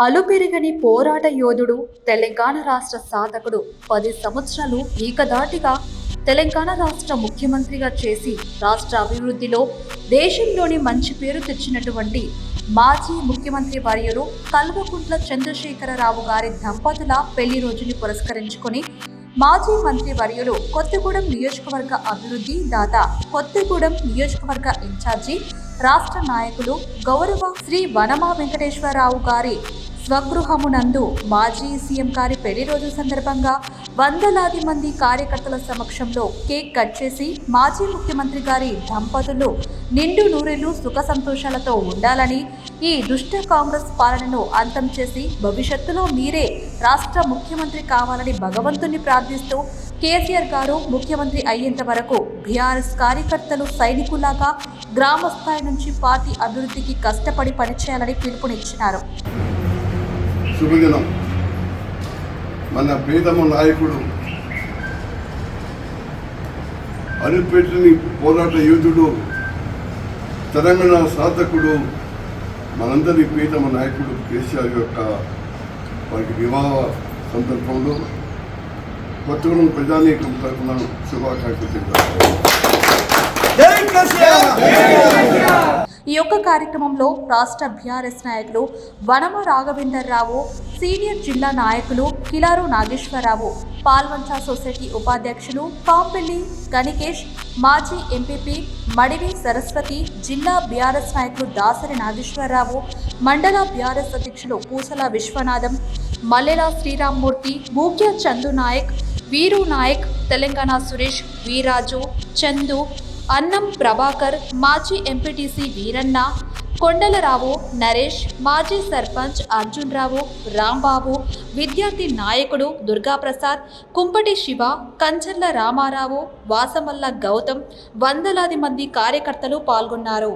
అలుపెరగని పోరాట యోధుడు తెలంగాణ రాష్ట్ర సాధకుడు పది సంవత్సరాలు ఏకదాటిగా తెలంగాణ రాష్ట్ర ముఖ్యమంత్రిగా చేసి రాష్ట్ర అభివృద్ధిలో దేశంలోని మంచి పేరు తెచ్చినటువంటి మాజీ ముఖ్యమంత్రి వర్యులు కల్వకుంట్ల చంద్రశేఖరరావు గారి దంపతుల పెళ్ళి రోజుని పురస్కరించుకొని మాజీ మంత్రి వర్యులు కొత్తగూడెం నియోజకవర్గ అభివృద్ధి దాత కొత్తగూడెం నియోజకవర్గ ఇన్ఛార్జి రాష్ట్ర నాయకులు గౌరవ శ్రీ వనమా వెంకటేశ్వరరావు గారి స్వగృహమునందు మాజీ సీఎం గారి పెళ్ళి రోజు సందర్భంగా వందలాది మంది కార్యకర్తల సమక్షంలో కేక్ కట్ చేసి మాజీ ముఖ్యమంత్రి గారి దంపతులు నిండు నూరేళ్ళు సుఖ సంతోషాలతో ఉండాలని ఈ దుష్ట కాంగ్రెస్ పాలనను అంతం చేసి భవిష్యత్తులో మీరే రాష్ట్ర ముఖ్యమంత్రి కావాలని భగవంతుని ప్రార్థిస్తూ కేసీఆర్ గారు ముఖ్యమంత్రి అయ్యేంత వరకు బీఆర్ఎస్ కార్యకర్తలు సైనికులాగా గ్రామ స్థాయి నుంచి పార్టీ అభివృద్ధికి కష్టపడి పనిచేయాలని పిలుపునిచ్చినారు. శుభదినం. మన ప్రీతమ నాయకుడు అనిపెట్టిని పోరాట యోధుడు తెలంగాణ సాధకుడు మనందరి ప్రీతమ నాయకుడు కేసీఆర్ యొక్క వారికి వివాహ సందర్భంలో కొత్తగూడెం ప్రజానీకం తరఫున శుభాకాంక్షలు యొక్క కార్యక్రమంలో రాష్ట్ర బీఆర్ఎస్ నాయకులు వనమ రాఘవేందర్రావు సీనియర్ జిల్లా నాయకులు కిలారు నాగేశ్వరరావు పాల్వంచ సొసైటీ ఉపాధ్యక్షులు పాంపెల్లి గణికేష్ మాజీ ఎంపీపీ మడివి సరస్వతి జిల్లా బీఆర్ఎస్ నాయకులు దాసరి నాగేశ్వరరావు మండల బీఆర్ఎస్ అధ్యక్షులు పూసల విశ్వనాథం మల్లెల శ్రీరామ్మూర్తి భూక్య చందు నాయక్ వీరు నాయక్ తెలంగాణ సురేష్ వీరాజు చందు అన్నం ప్రభాకర్ మాజీ ఎంపీటీసీ వీరన్న కొండలరావు నరేష్ మాజీ సర్పంచ్ అర్జున్ రావు రాంబాబు విద్యార్థి నాయకుడు దుర్గాప్రసాద్ కుంపటి శివ కంచర్ల రామారావు వాసమల్ల గౌతమ్ వందలాది మంది కార్యకర్తలు పాల్గొన్నారు.